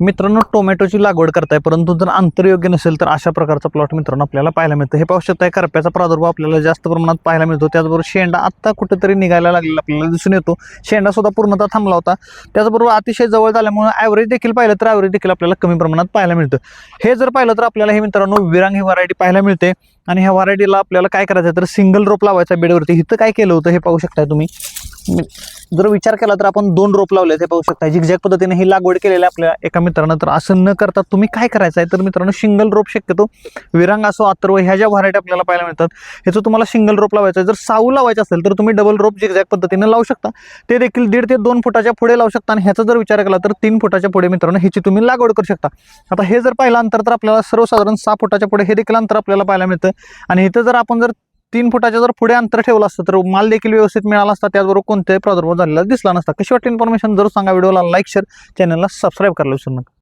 मित्रांनो टोमॅटोची लागवड करताय परंतु जर अंतर योग्य नसेल तर अशा प्रकारचा प्लॉट मित्रांनो आपल्याला पाहायला मिळतं. हे पाहू शकताय करप्याचा प्रादुर्भाव आपल्याला जास्त प्रमाणात पाहायला मिळतो. त्याचबरोबर शेंडा आत्ता कुठेतरी निघायला लागलेला आपल्याला दिसून येतो. शेंडा सुद्धा पूर्णतः थांबला होता. त्याचबरोबर अतिशय जवळ झाल्यामुळे ॲव्हरेज देखील पाहिलं तर ॲव्हरेज देखील आपल्याला कमी प्रमाणात पाहायला मिळतं. हे जर पाहिलं तर आपल्याला हे मित्रांनो विरांग ही व्हरायटी पाहायला मिळते. आणि ह्या व्हरायटीला आपल्याला काय करायचं आहे तर सिंगल रोप लावायचा बेडवरती इथं काय केलं होतं हे पाहू शकताय तुम्ही. जर विचार केला तर आपण दोन रोप लावले ते पाहू शकता. झिकझॅक पद्धतीने ही लागवड केलेली आहे आपल्या एका मित्रानं तर असं न करता तुम्ही काय करायचं आहे? तर मित्रांनो सिंगल रोप शक्यतो विरांग असो अथर्व ह्या ज्या व्हरायटी आपल्याला पाहायला मिळतात ह्याचं तुम्हाला सिंगल रोप लावायचं आहे. जर साऊ लावायचं असेल तर तुम्ही डबल रोप झिकझॅक पद्धतीने लावू शकता. ते देखील दीड ते दोन फुटाच्या पुढे लावू शकता. आणि ह्याचा जर विचार केला तर तीन फुटाच्या पुढे मित्रांनो ह्याची तुम्ही लागवड करू शकता. आता हे जर पाहिलं अंतर तर आपल्याला सर्वसाधारण सहा फुटाच्या पुढे हे देखील अंतर आपल्याला पाहायला मिळतं. आणि इथं जर आपण जर तीन फुटाच्या जर पुढे अंतर ठेवलं असतं तर माल देखील व्यवस्थित मिळाला असता त्याचबरोबर कोणत्याही प्रादुर्भाव झालेला दिसला नसता. कशी वाटते इन्फॉर्मेशन जरूर सांगा. व्हिडिओला लाईक शेअर चॅनलला सबस्क्राईब करायला विसरू नका.